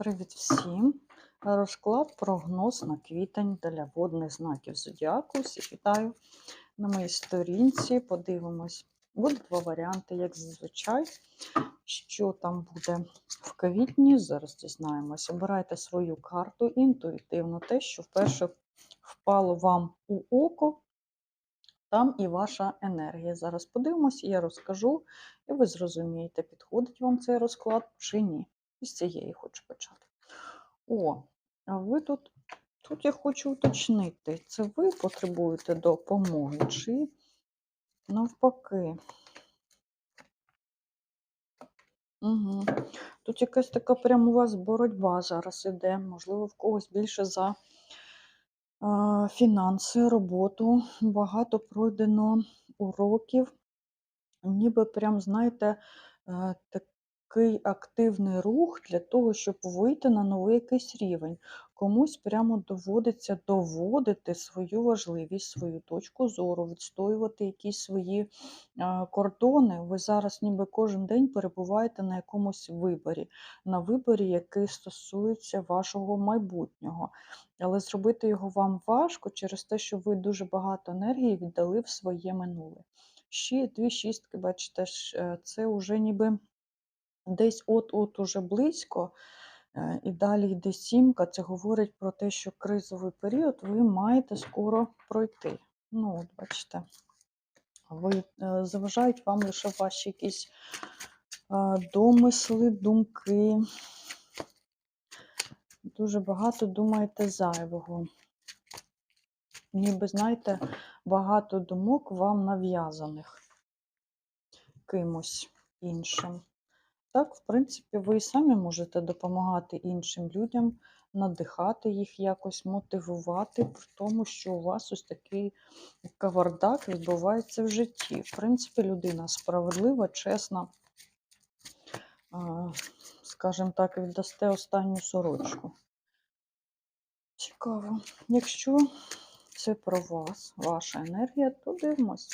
Привіт всім! Розклад прогноз на квітень для водних знаків зодіаку. Всіх вітаю на моїй сторінці. Подивимось. Буде два варіанти, як зазвичай. Що там буде в квітні? Зараз дізнаємося. Обирайте свою карту інтуїтивно, те, що вперше впало вам у око. Там і ваша енергія. Зараз подивимось, я розкажу, і ви зрозумієте, підходить вам цей розклад чи ні. З цієї хочу почати. О, а ви тут, тут я хочу уточнити, це ви потребуєте допомоги, чи навпаки? Угу. Тут якась така прямо у вас боротьба зараз іде, можливо, в когось більше за а, фінанси, роботу. Багато пройдено уроків, ніби прям, знаєте, е, такий активний рух для того, щоб вийти на новий якийсь рівень. Комусь прямо доводиться доводити свою важливість, свою точку зору, відстоювати якісь свої кордони. Ви зараз ніби кожен день перебуваєте на якомусь виборі, на виборі, який стосується вашого майбутнього. Але зробити його вам важко через те, що ви дуже багато енергії віддали в своє минуле. Ще дві шістки, бачите, е, це вже ніби десь от-от уже близько, е, і далі йде сімка. Це говорить про те, що кризовий період ви маєте скоро пройти. Ну, от бачите, ви е, заважають вам лише ваші якісь е, домисли, думки. Дуже багато думаєте зайвого. Ніби, знаєте, багато думок вам нав'язаних кимось іншим. Так, в принципі, ви і самі можете допомагати іншим людям, надихати їх якось, мотивувати, при тому, що у вас ось такий кавардак відбувається в житті. В принципі, людина справедлива, чесна, скажімо так, віддасте останню сорочку. Цікаво. Якщо це про вас, ваша енергія, то дивимось.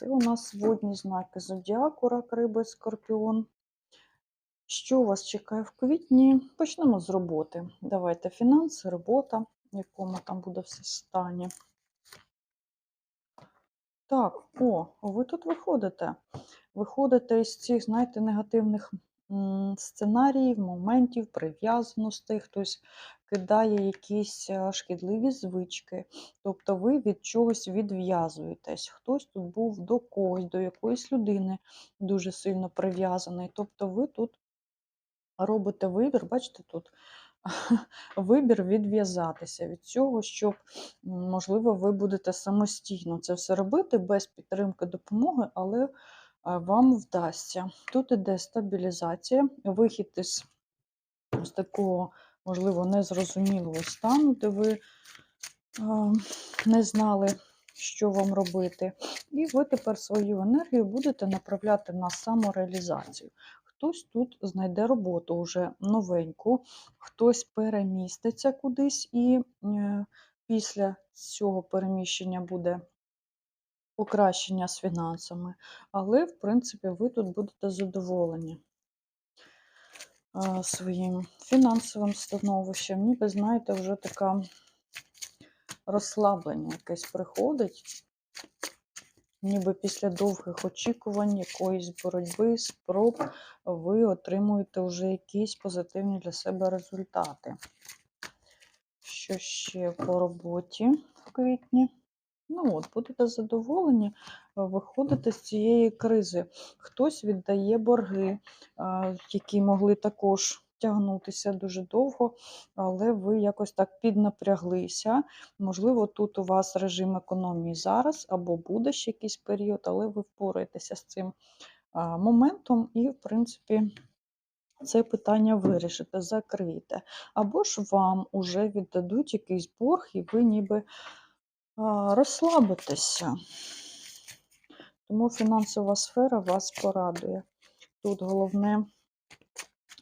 Це у нас водні знаки зодіаку, рак, риби, скорпіон. Що вас чекає в квітні? Почнемо з роботи. Давайте фінанси, робота, в якому там буде все стані. Так, о, ви тут виходите. Виходите із цих, знаєте, негативних сценаріїв, моментів, прив'язаностей, хтось кидає якісь е, шкідливі звички, тобто ви від чогось відв'язуєтесь. Хтось тут був до когось, до якоїсь людини дуже сильно прив'язаний. Тобто ви тут робите вибір, бачите, тут вибір відв'язатися від цього, щоб, можливо, ви будете самостійно це все робити без підтримки допомоги, але вам вдасться. Тут іде стабілізація, вихід із ось такого, можливо, незрозумілого стану, де ви не знали, що вам робити. І ви тепер свою енергію будете направляти на самореалізацію. Хтось тут знайде роботу вже новеньку, хтось переміститься кудись, і е, після цього переміщення буде покращення з фінансами, але, в принципі, ви тут будете задоволені своїм фінансовим становищем. Ніби, знаєте, вже така розслаблення якесь приходить, ніби після довгих очікувань, якоїсь боротьби, спроб, ви отримуєте вже якісь позитивні для себе результати. Що ще по роботі в квітні? Ну от, будете задоволені е, виходити з цієї кризи. Хтось віддає борги, які могли також тягнутися дуже довго, але ви якось так піднапряглися. Можливо, тут у вас режим економії зараз, або буде ще якийсь період, але ви впораєтеся з цим моментом і, в принципі, це питання вирішите, закриєте. Або ж вам уже віддадуть якийсь борг, і ви ніби розслабитися. Тому фінансова сфера вас порадує. Тут головне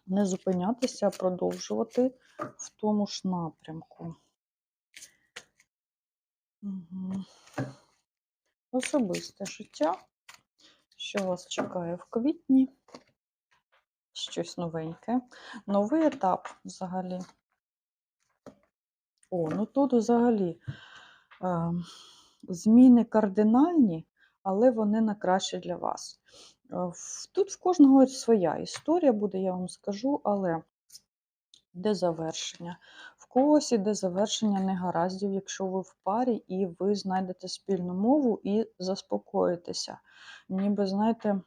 не зупинятися, а продовжувати в тому ж напрямку. Угу. Особисте життя, що вас чекає в квітні. щось новеньке. Новий етап взагалі. О, ну тут взагалі зміни кардинальні, але вони на краще для вас. Тут в кожного своя історія буде, я вам скажу, але йде завершення. В когось іде завершення негараздів, якщо ви в парі і ви знайдете спільну мову і заспокоїтеся. Ніби, знаєте,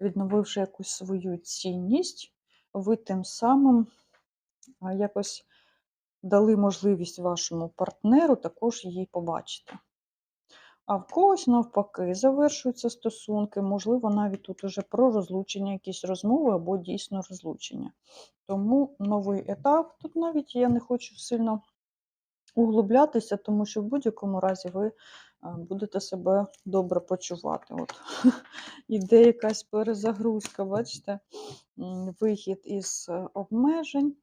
відновивши якусь свою цінність, ви тим самим якось дали можливість вашому партнеру також її побачити. А в когось, навпаки, завершуються стосунки, можливо, навіть тут уже про розлучення, якісь розмови або дійсно розлучення. Тому новий етап. Тут навіть я не хочу сильно углублятися, тому що в будь-якому разі ви будете себе добре почувати. От. Іде якась перезагрузка, бачите, вихід із е, обмежень.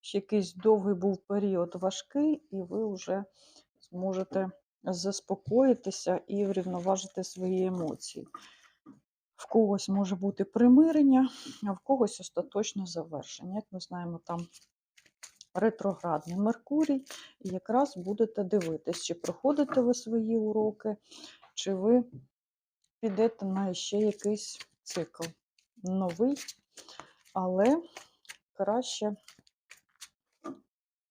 Ще якийсь довгий був період важкий, і ви вже зможете заспокоїтися і врівноважити свої емоції. В когось може бути примирення, а в когось остаточне завершення. Як ми знаємо, там ретроградний Меркурій, і якраз будете дивитись, чи проходите ви свої уроки, чи ви підете на ще якийсь цикл. Новий, але краще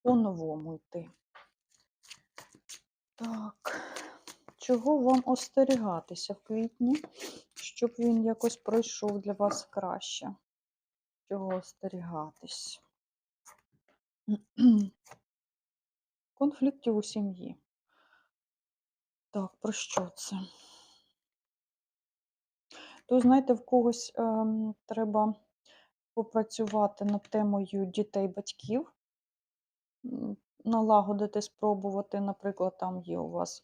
по-новому йти. Так, чого вам остерігатися в квітні, щоб він якось пройшов для вас краще? Чого остерігатись? Конфліктів у сім'ї. Так, про що це? То, знаєте, в когось ем, треба попрацювати над темою дітей-батьків, налагодити, спробувати. Наприклад, там є у вас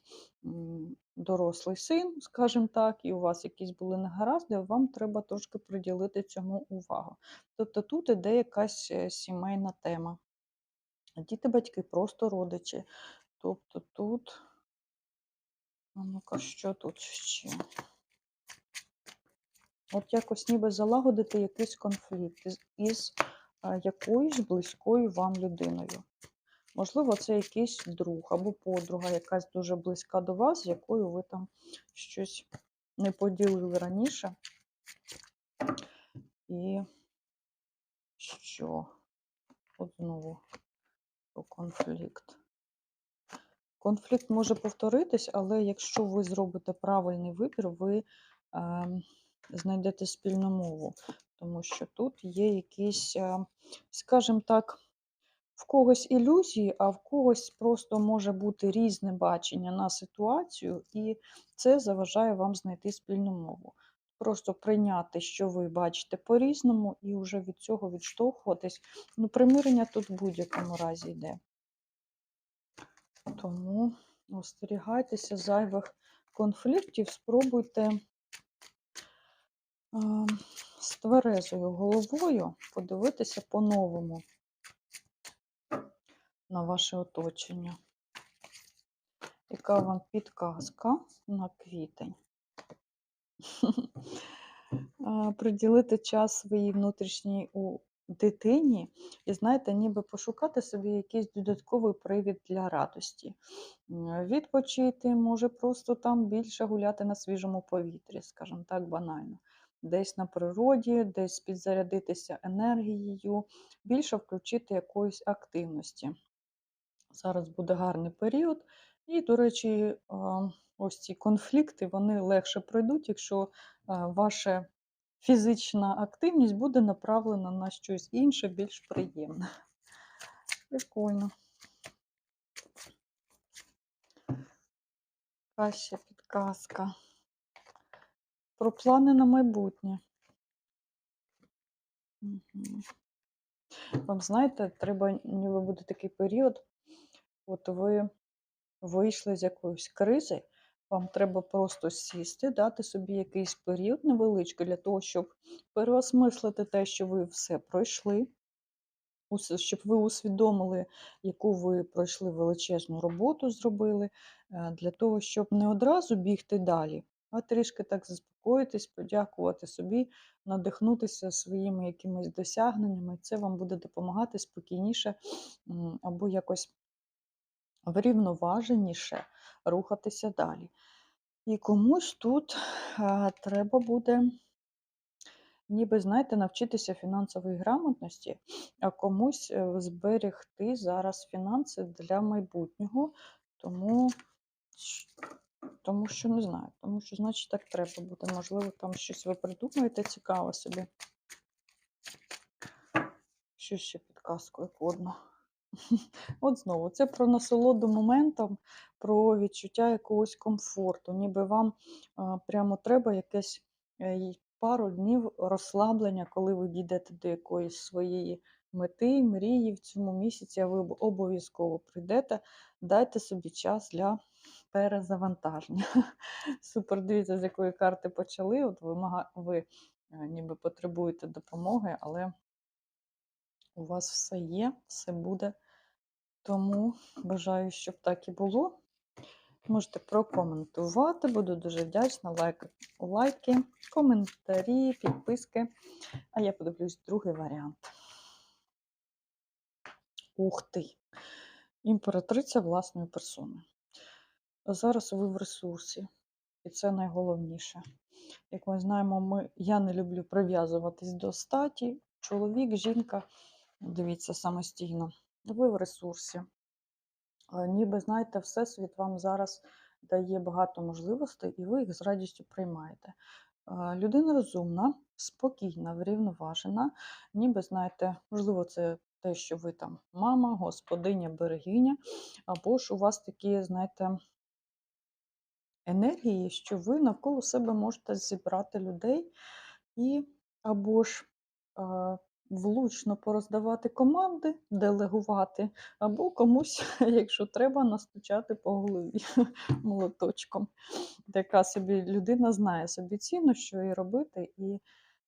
дорослий син, скажімо так, і у вас якісь були негаразди, вам треба трошки приділити цьому увагу. Тобто тут іде якась е, сімейна тема. Діти-батьки, просто родичі. Тобто тут, ну-ка, що тут ще? От якось ніби залагодити якийсь конфлікт із, із якоюсь близькою вам людиною. Можливо, це якийсь друг або подруга, якась дуже близька до вас, з якою ви там щось не поділили раніше. І що? От знову про конфлікт. Конфлікт може повторитись, але якщо ви зробите правильний вибір, ви е, знайдете спільну мову. Тому що тут є якісь, е, скажімо так, в когось ілюзії, а в когось просто може бути різне бачення на ситуацію, і це заважає вам знайти спільну мову. Просто прийняти, що ви бачите по-різному, і вже від цього відштовхуватись. Ну, примирення тут в будь-якому разі йде. Тому остерігайтеся зайвих конфліктів, спробуйте а, з тверезою головою подивитися по-новому на ваше оточення. Яка вам підказка на квітень? Приділити час своїй внутрішній у дитині і, знаєте, ніби пошукати собі якийсь додатковий привід для радості. Відпочити, може просто там більше гуляти на свіжому повітрі, скажімо так, банально. Десь на природі, десь підзарядитися енергією, більше включити якоїсь активності. Зараз буде гарний період. І, до речі, ось ці конфлікти вони легше пройдуть, якщо ваша фізична активність буде направлена на щось інше, більш приємне. Прикольно. Краща підказка. Про плани на майбутнє. Мгм. Вам знаєте, треба, ніби буде такий період, от ви вийшли з якоїсь кризи, вам треба просто сісти, дати собі якийсь період невеличкий для того, щоб переосмислити те, що ви все пройшли, щоб ви усвідомили, яку ви пройшли величезну роботу, зробили, е, для того, щоб не одразу бігти далі, а трішки так заспокоїтись, подякувати собі, надихнутися своїми якимись досягненнями. Це вам буде допомагати спокійніше або якось врівноваженіше рухатися далі. І комусь тут а, треба буде, ніби, знаєте, навчитися фінансової грамотності, а комусь е, зберегти зараз фінанси для майбутнього. Тому, тому що не знаю, тому що, значить, так треба буде. Можливо, там щось ви придумаєте цікаве собі. Що ще підказкою кодно. От знову, це про насолоду моментом, про відчуття якогось комфорту. Ніби вам прямо треба якесь е, пару днів розслаблення, коли ви дійдете до якоїсь своєї мети, мрії в цьому місяці, а ви обов'язково прийдете, дайте собі час для перезавантаження. Супер, дивіться, з якої карти почали. От ви, ви е, ніби потребуєте допомоги, але у вас все є, все буде. Тому бажаю, щоб так і було. Можете прокоментувати, буду дуже вдячна. Лайк, лайки, коментарі, підписки. А я подивлюсь другий варіант. Ух ти! Імператриця власної персони. Зараз ви в ресурсі, і це найголовніше. Як ми знаємо, ми, я не люблю прив'язуватись до статі. Чоловік, жінка, дивіться самостійно. Ви в ресурсі. Е, Ніби, знаєте, Всесвіт вам зараз дає багато можливостей, і ви їх з радістю приймаєте. Е, Людина розумна, спокійна, врівноважена, ніби, знаєте, можливо, це те, що ви там мама, господиня, берегиня, або ж у вас такі, знаєте, енергії, що ви навколо себе можете зібрати людей і або ж е, влучно пороздавати команди, делегувати, або комусь, якщо треба, настучати по голові молоточком. Така собі людина знає собі ціну, що і робити, і,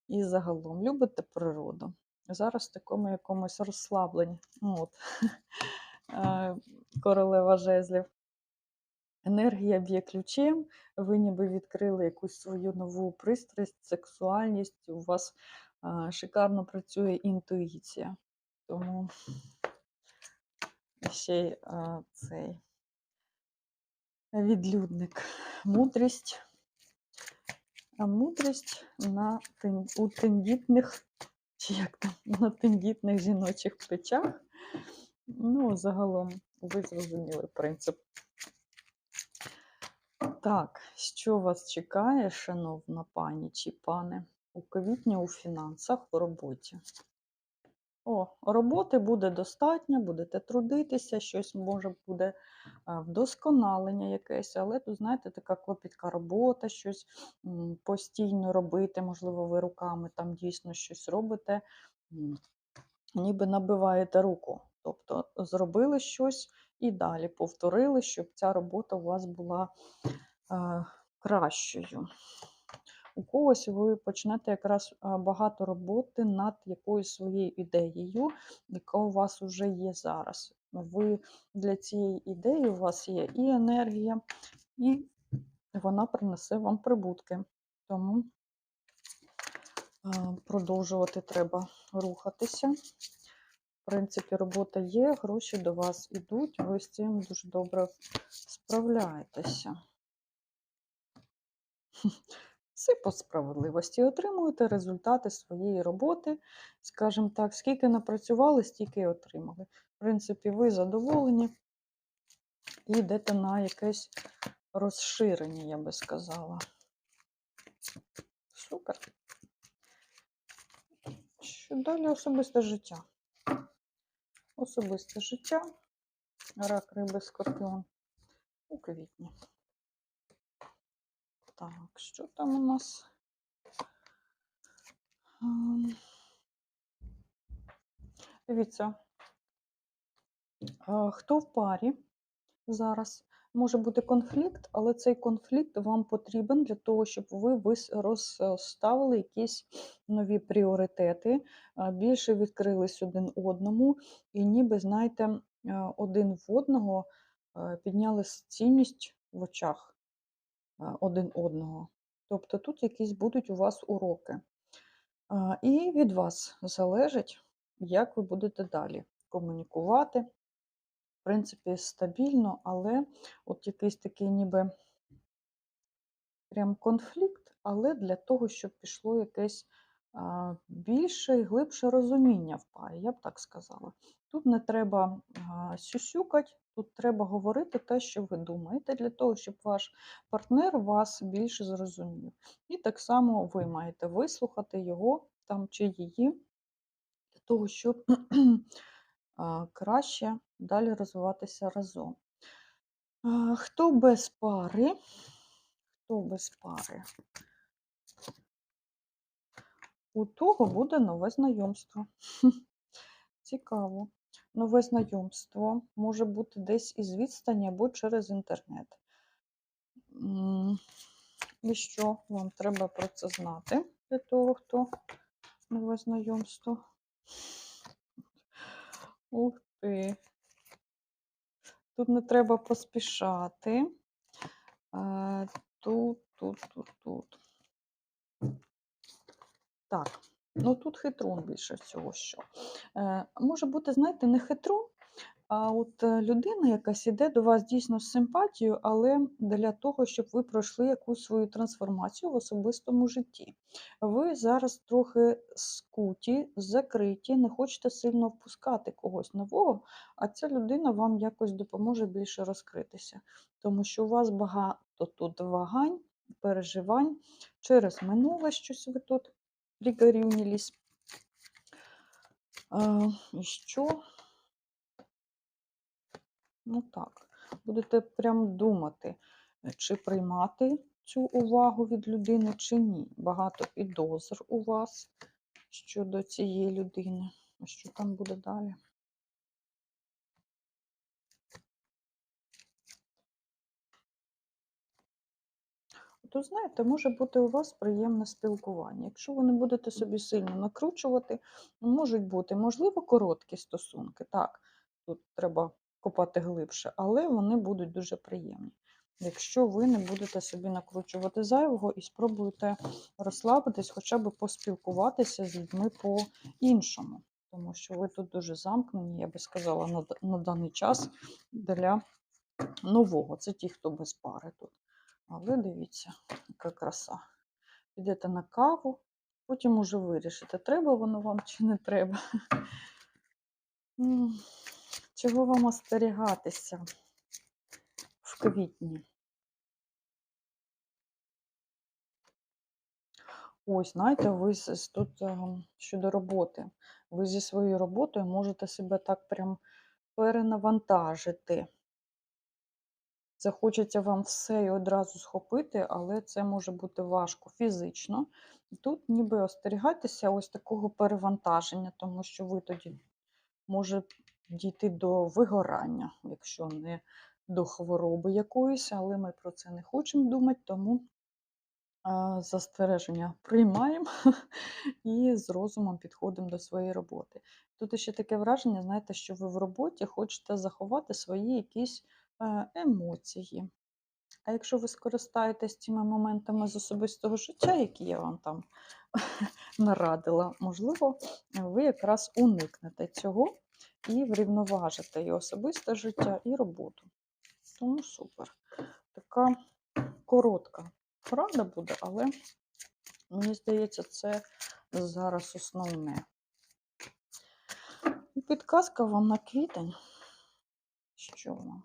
і загалом любите природу. Зараз в такому якомусь розслабленні. От. Е, Королева жезлів. Енергія б'є ключем, ви ніби відкрили якусь свою нову пристрасть, сексуальність, у вас шикарно працює інтуїція. Тому ще й цей відлюдник. Мудрість. А мудрість на тен, у тендітних, чи як там, на тендітних жіночих плечах. Ну, загалом, ви зрозуміли принцип. Так, що вас чекає, шановна пані чи пане, у квітні у фінансах в роботі? О, роботи буде достатньо, будете трудитися, щось може буде вдосконалення якесь, але тут, знаєте, така клопітка робота, щось постійно робити, можливо, ви руками там дійсно щось робите, ніби набиваєте руку. Тобто зробили щось і далі повторили, щоб ця робота у вас була е, кращою. У когось ви почнете якраз багато роботи над якоюсь своєю ідеєю, яка у вас вже є зараз. Ви для цієї ідеї у вас є і енергія, і вона принесе вам прибутки. Тому продовжувати треба рухатися. В принципі, робота є, гроші до вас ідуть, ви з цим дуже добре справляєтеся. Все по справедливості. Отримуєте результати своєї роботи. Скажімо так, скільки напрацювали, стільки і отримали. В принципі, ви задоволені і йдете на якесь розширення, я би сказала. Супер. Що далі особисте життя? Особисте життя. Рак, риби, скорпіон у квітні. Так, що там у нас? Дивіться, хто в парі зараз? Може бути конфлікт, але цей конфлікт вам потрібен для того, щоб ви розставили якісь нові пріоритети, більше відкрились один одному, і ніби, знаєте, один в одного підняли цінність в очах один одного. Тобто тут якісь будуть у вас уроки. І від вас залежить, як ви будете далі комунікувати. В принципі, стабільно, але от якийсь такий ніби прям конфлікт, але для того, щоб пішло якесь більше і глибше розуміння в парі, я б так сказала. Тут не треба сюсюкати, тут треба говорити те, що ви думаєте, для того, щоб ваш партнер вас більше зрозумів. І так само ви маєте вислухати його там чи її, для того, щоб краще далі розвиватися разом. Хто без пари? Хто без пари? У того буде нове знайомство. Цікаво. Нове знайомство може бути десь із відстані або через інтернет. І що вам треба про це знати для того, хто нове знайомство? Ух ти. Тут не треба поспішати. Е, Тут, тут, тут, тут. Так, ну тут хитрун більше всього що. Е, може бути, знаєте, не хитрун, а от е, людина якась іде до вас дійсно з симпатією, але для того, щоб ви пройшли якусь свою трансформацію в особистому житті. Ви зараз трохи скуті, закриті, не хочете сильно впускати когось нового, а ця людина вам якось допоможе більше розкритися. Тому що у вас багато тут вагань, переживань через минуле щось ви тут пригорюнились. А, і що? Ну так, будете прям думати, е, чи приймати цю увагу від людини, чи ні. Багато підозр у вас щодо цієї людини. Що там буде далі? То знаєте, може бути у вас приємне спілкування. Якщо ви не будете собі сильно накручувати, можуть бути, можливо, короткі стосунки. Так, тут треба копати глибше, але вони будуть дуже приємні. Якщо ви не будете собі накручувати зайвого і спробуєте розслабитись, хоча б поспілкуватися з людьми по-іншому. Тому що ви тут дуже замкнені, я би сказала, на, на даний час для нового. Це ті, хто без пари тут. Але дивіться, яка краса. Підете на каву, потім уже вирішите, треба воно вам чи не треба. Чого вам остерігатися в квітні? Ось, знаєте, ви тут ем, щодо роботи. Ви зі своєю роботою можете себе так прям перенавантажити. Захочеться вам все і одразу схопити, але це може бути важко фізично. Тут ніби остерігайтеся ось такого перевантаження, тому що ви тоді може дійти до вигорання, якщо не до хвороби якоїсь, але ми про це не хочемо думати, тому застереження приймаємо і з розумом підходимо до своєї роботи. Тут ще таке враження, знаєте, що ви в роботі хочете заховати свої якісь емоції. А якщо ви скористаєтесь цими моментами з особистого життя, які я вам там нарадила, можливо, ви якраз уникнете цього і врівноважите і особисте життя, і роботу. Тому супер. Така коротка порада буде, але мені здається, це зараз основне. Підказка вам на квітень. Що вам?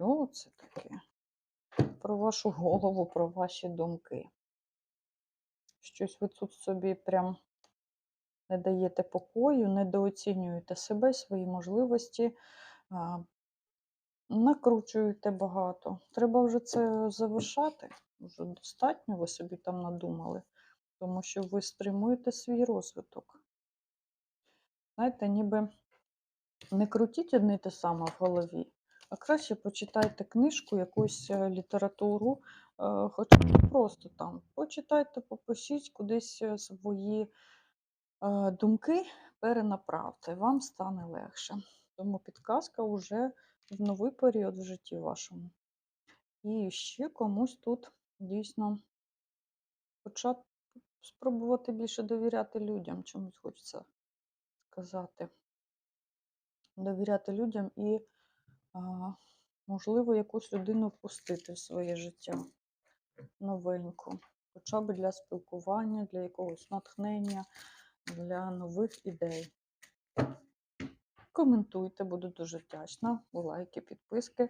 Що це таке? Про вашу голову, про ваші думки. Щось ви тут собі прям не даєте покою, недооцінюєте себе, свої можливості, накручуєте багато. Треба вже це завершати. Вже достатньо ви собі там надумали, тому що ви стримуєте свій розвиток. Знаєте, ніби не крутіть одне те саме в голові, а краще почитайте книжку, якусь е, літературу, е, хоча б просто там. Почитайте, попишіть кудись е, свої думки, перенаправте, вам стане легше. Тому підказка вже в новий період в житті вашому. І ще комусь тут дійсно почати спробувати більше довіряти людям, чомусь хочеться сказати. Довіряти людям і, можливо, якусь людину впустити в своє життя новеньку. Хоча б для спілкування, для якогось натхнення, для нових ідей. Коментуйте, буду дуже вдячна. Лайки, підписки.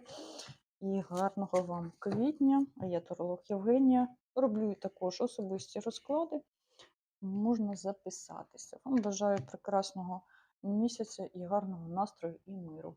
І гарного вам квітня. Я Таролог Євгенія. Роблю також особисті розклади. Можна записатися. Вам бажаю прекрасного місяця і гарного настрою і миру.